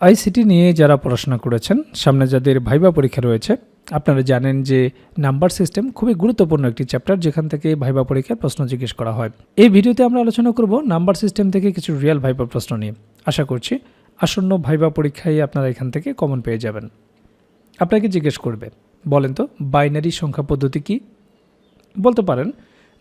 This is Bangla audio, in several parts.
আইসিটি নিয়ে যারা পড়াশোনা করেছেন, সামনে যাদের ভাইবা পরীক্ষা রয়েছে, আপনারা জানেন যে নাম্বার সিস্টেম খুবই গুরুত্বপূর্ণ একটি চ্যাপ্টার যেখান থেকে ভাইবা পরীক্ষার প্রশ্ন জিজ্ঞেস করা হয়। এই ভিডিওতে আমরা আলোচনা করব নাম্বার সিস্টেম থেকে কিছু রিয়েল ভাইবা প্রশ্ন নিয়ে। আশা করছি আসন্ন ভাইবা পরীক্ষায় আপনারা এখান থেকে কমন পেয়ে যাবেন। আপনাকে জিজ্ঞেস করবে, বলেন তো, বাইনারি সংখ্যা পদ্ধতি কি? বলতে পারেন,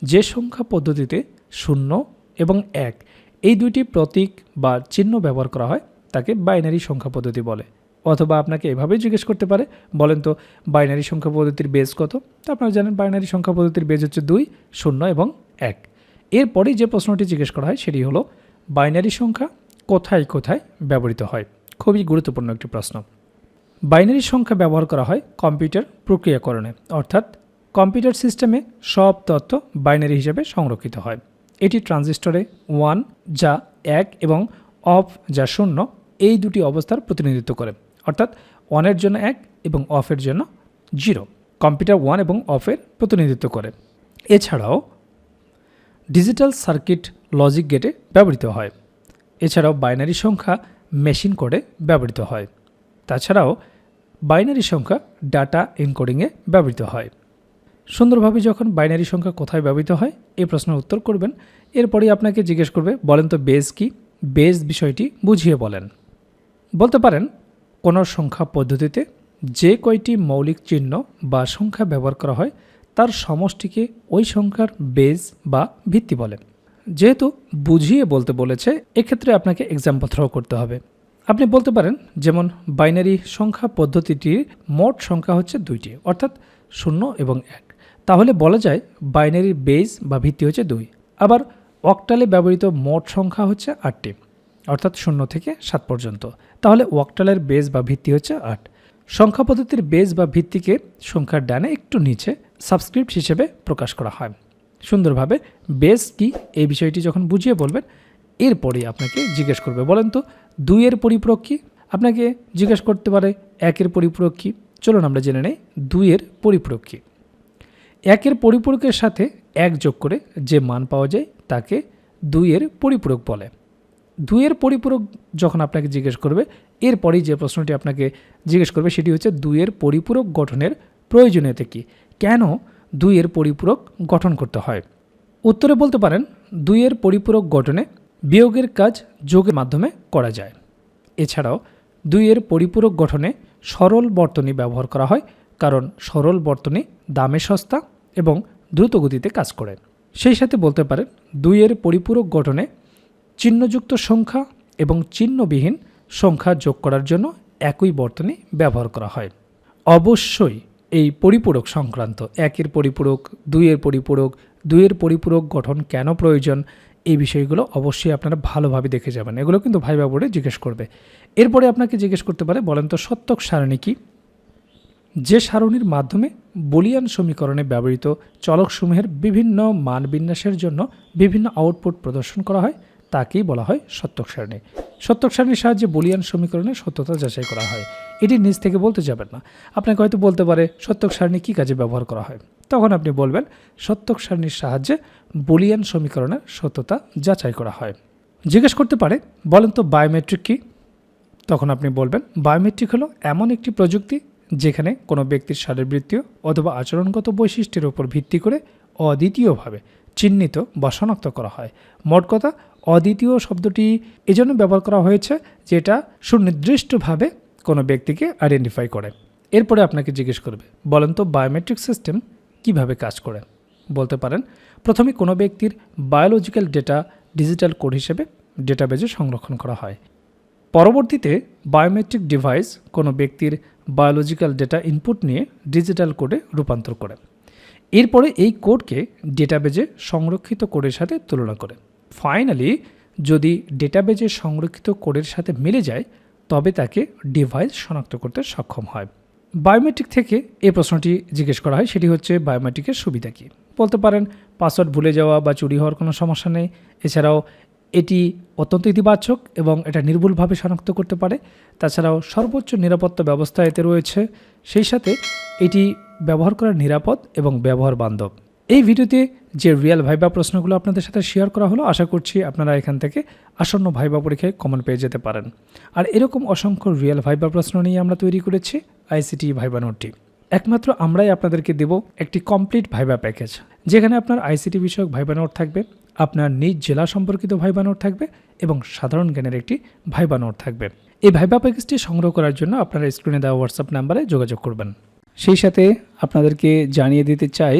যে সংখ্যা পদ্ধতিতে শূন্য এবং এক, এই দুইটি প্রতীক বা চিহ্ন ব্যবহার করা হয় তাকে বাইনারি সংখ্যা পদ্ধতি বলে। অথবা আপনাকে এভাবেই জিজ্ঞেস করতে পারে, বলেন তো বাইনারি সংখ্যা পদ্ধতির বেজ কত? তো আপনারা জানেন বাইনারি সংখ্যা পদ্ধতির বেজ হচ্ছে দুই, শূন্য এবং এক। এরপরেই যে প্রশ্নটি জিজ্ঞেস করা হয়, সেটি হলো বাইনারি সংখ্যা কোথায় কোথায় ব্যবহৃত হয়? খুবই গুরুত্বপূর্ণ একটি প্রশ্ন। বাইনারি সংখ্যা ব্যবহার করা হয় কম্পিউটার প্রক্রিয়াকরণে, অর্থাৎ কম্পিউটার সিস্টেমে সব তথ্য বাইনারি হিসেবে সংরক্ষিত হয়। এটি ট্রানজিস্টরে ওয়ান যা এক এবং অফ যা শূন্য এই দুটি অবস্থার প্রতিনিধিত্ব করে। অর্থাৎ ওয়ানের জন্য এক এবং অফের জন্য জিরো কম্পিউটার ওয়ান এবং অফের প্রতিনিধিত্ব করে। এছাড়াও ডিজিটাল সার্কিট লজিক গেটে ব্যবহৃত হয়। এছাড়াও বাইনারি সংখ্যা মেশিন কোডে ব্যবহৃত হয়। তাছাড়াও বাইনারি সংখ্যা ডাটা এনকোডিংয়ে ব্যবহৃত হয়। সুন্দরভাবে যখন বাইনারি সংখ্যা কোথায় ব্যবহৃত হয় এই প্রশ্নের উত্তর করবেন। এরপরেই আপনাকে জিজ্ঞেস করবে, বলেন তো বেজ কি? বেজ বিষয়টি বুঝিয়ে বলেন। বলতে পারেন, কোনো সংখ্যা পদ্ধতিতে যে কয়টি মৌলিক চিহ্ন বা সংখ্যা ব্যবহার করা হয়, তার সমষ্টিকে ওই সংখ্যার বেজ বা ভিত্তি বলে। যেহেতু বুঝিয়ে বলতে বলেছে, এক্ষেত্রে আপনাকে এক্সাম্পল থ্রো করতে হবে। আপনি বলতে পারেন, যেমন বাইনারি সংখ্যা পদ্ধতিটির মোট সংখ্যা হচ্ছে দুইটি, অর্থাৎ শূন্য এবং এক। তাহলে বলা যায় বাইনারির বেজ বা ভিত্তি হচ্ছে দুই। আবার অক্টালে ব্যবহৃত মোট সংখ্যা হচ্ছে আটটি। অর্থাৎ শূন্য থেকে সাত পর্যন্ত। তাহলে ওয়াকটালের বেজ বা ভিত্তি হচ্ছে আট। সংখ্যা পদ্ধতির বেজ বা ভিত্তিকে সংখ্যার ডানে একটু নিচে সাবস্ক্রিপ্ট হিসেবে প্রকাশ করা হয়। সুন্দরভাবে বেস কি এই বিষয়টি যখন বুঝিয়ে বলবেন, এরপরেই আপনাকে জিজ্ঞেস করবে। বলেন তো, দুইয়ের পরিপূরক কী? আপনাকে জিজ্ঞেস করতে পারে, একের পরিপূরক কী? চলুন আমরা জেনে নেই, দুইয়ের পরিপূরক কী? একের পরিপূরকের সাথে এক যোগ করে যে মান পাওয়া যায়, তাকে দুইয়ের পরিপূরক বলে। দুইয়ের পরিপূরক যখন আপনাকে জিজ্ঞেস করবে, এরপরেই যে প্রশ্নটি আপনাকে জিজ্ঞেস করবে সেটি হচ্ছে দুইয়ের পরিপূরক গঠনের প্রয়োজনীয়তা কী? কেন দুইয়ের পরিপূরক গঠন করতে হয়? উত্তরে বলতে পারেন, দুইয়ের পরিপূরক গঠনে বিয়োগের কাজ যোগের মাধ্যমে করা যায়। এছাড়াও, দুইয়ের পরিপূরক গঠনে সরল বর্তনী ব্যবহার করা হয়, কারণ সরল বর্তনী দামে সস্তা এবং দ্রুত গতিতে কাজ করে। সেই সাথে বলতে পারেন, দুইয়ের পরিপূরক গঠনে চিহ্নযুক্ত সংখ্যা এবং চিহ্নবিহীন সংখ্যা যোগ করার জন্য একই বর্তনী ব্যবহার করা হয়। অবশ্যই এই পরিপূরক সংক্রান্ত একের পরিপূরক, দুইয়ের পরিপূরক দুইয়ের পরিপূরক গঠন কেন প্রয়োজন এই বিষয়গুলো অবশ্যই আপনারা ভালোভাবে দেখে যাবেন। এগুলো কিন্তু ভাইবা বোর্ডে জিজ্ঞেস করবে। এরপরে আপনাকে জিজ্ঞেস করতে পারে, বলেন তো সত্যক সারণী কি? যে সারণীর মাধ্যমে বলিয়ান সমীকরণে ব্যবহৃত চলকসমূহের বিভিন্ন মান বিন্যাসের জন্য বিভিন্ন আউটপুট প্রদর্শন করা হয় তাকেই বলা হয় সত্যক সারণী। সত্যক সারণীর সাহায্যে বলিয়ান সমীকরণের সত্যতা যাচাই করা হয়। এটি নিজ থেকে বলতে যাবেন না। আপনাকে হয়তো বলতে পারে, সত্যক সারণী কী কাজে ব্যবহার করা হয়? তখন আপনি বলবেন, সত্যক সারণীর সাহায্যে বলিয়ান সমীকরণের সত্যতা যাচাই করা হয়। জিজ্ঞেস করতে পারে, বলেন তো বায়োমেট্রিক কী? তখন আপনি বলবেন, বায়োমেট্রিক হলো এমন একটি প্রযুক্তি যেখানে কোনো ব্যক্তির শারীরবৃত্তীয় অথবা আচরণগত বৈশিষ্ট্যের উপর ভিত্তি করে অদ্বিতীয়ভাবে চিহ্নিত বা শনাক্ত করা হয়। মোট কথা অদ্বিতীয় শব্দটি এজন্য ব্যবহার করা হয়েছে যেটা সুনির্দিষ্টভাবে কোনো ব্যক্তিকে আইডেন্টিফাই করে। এরপরে আপনাকে জিজ্ঞেস করবে, বলেন তো বায়োমেট্রিক সিস্টেম কীভাবে কাজ করে? বলতে পারেন, প্রথমে কোনো ব্যক্তির বায়োলজিক্যাল ডেটা ডিজিটাল কোড হিসেবে ডেটাবেজে সংরক্ষণ করা হয়। পরবর্তীতে বায়োমেট্রিক ডিভাইস কোনো ব্যক্তির বায়োলজিক্যাল ডেটা ইনপুট নিয়ে ডিজিটাল কোডে রূপান্তর করে। এরপরে এই কোডকে ডেটাবেজে সংরক্ষিত কোডের সাথে তুলনা করে। ফাইনালি যদি ডেটাবেজে সংরক্ষিত কোডের সাথে মিলে যায়, তবে তাকে ডিভাইস শনাক্ত করতে সক্ষম হয়। বায়োমেট্রিক থেকে এই প্রশ্নটি জিজ্ঞেস করা হয়, সেটি হচ্ছে বায়োমেট্রিকের সুবিধা কী? বলতে পারেন পাসওয়ার্ড ভুলে যাওয়া বা চুরি হওয়ার কোনো সমস্যা নেই। এছাড়াও, এটি অত্যন্ত ইতিবাচক এবং এটা নির্ভুলভাবে শনাক্ত করতে পারে। তাছাড়াও, সর্বোচ্চ নিরাপত্তা ব্যবস্থা এতে রয়েছে। সেই সাথে এটি ব্যবহার করা নিরাপদ এবং ব্যবহার বান্ধব। এই ভিডিওতে যে রিয়েল ভাইবা প্রশ্নগুলো আপনাদের সাথে শেয়ার করা হলো, আশা করছি আপনারা এখান থেকে আসন্ন ভাইবা পরীক্ষায় কমন পেয়ে যেতে পারেন। আর এরকম অসংখ্য রিয়েল ভাইবা প্রশ্ন নিয়ে আমরা তৈরি করেছি আইসিটি ভাইবা নোটটি। একমাত্র আমরাই আপনাদেরকে দেব একটি কমপ্লিট ভাইবা প্যাকেজ, যেখানে আপনার আইসিটি বিষয়ক ভাইবা নোট থাকবে, আপনার নিজ জেলা সম্পর্কিত ভাইবা নোট থাকবে এবং সাধারণ জ্ঞানের একটি ভাইবা নোট থাকবে। এই ভাইবা প্যাকেজটি সংগ্রহ করার জন্য আপনারা স্ক্রিনে দেওয়া হোয়াটসঅ্যাপ নাম্বারে যোগাযোগ করবেন। সেই সাথে আপনাদেরকে জানিয়ে দিতে চাই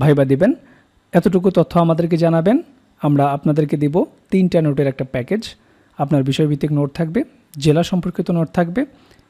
ভাইবা দিবেন। এতটুকু তথ্য আমাদেরকে জানাবেন। আমরা আপনাদেরকে দিব তিনটা নোটের একটা প্যাকেজ। আপনার বিষয়ভিত্তিক নোট থাকবে, জেলা সম্পর্কিত নোট থাকবে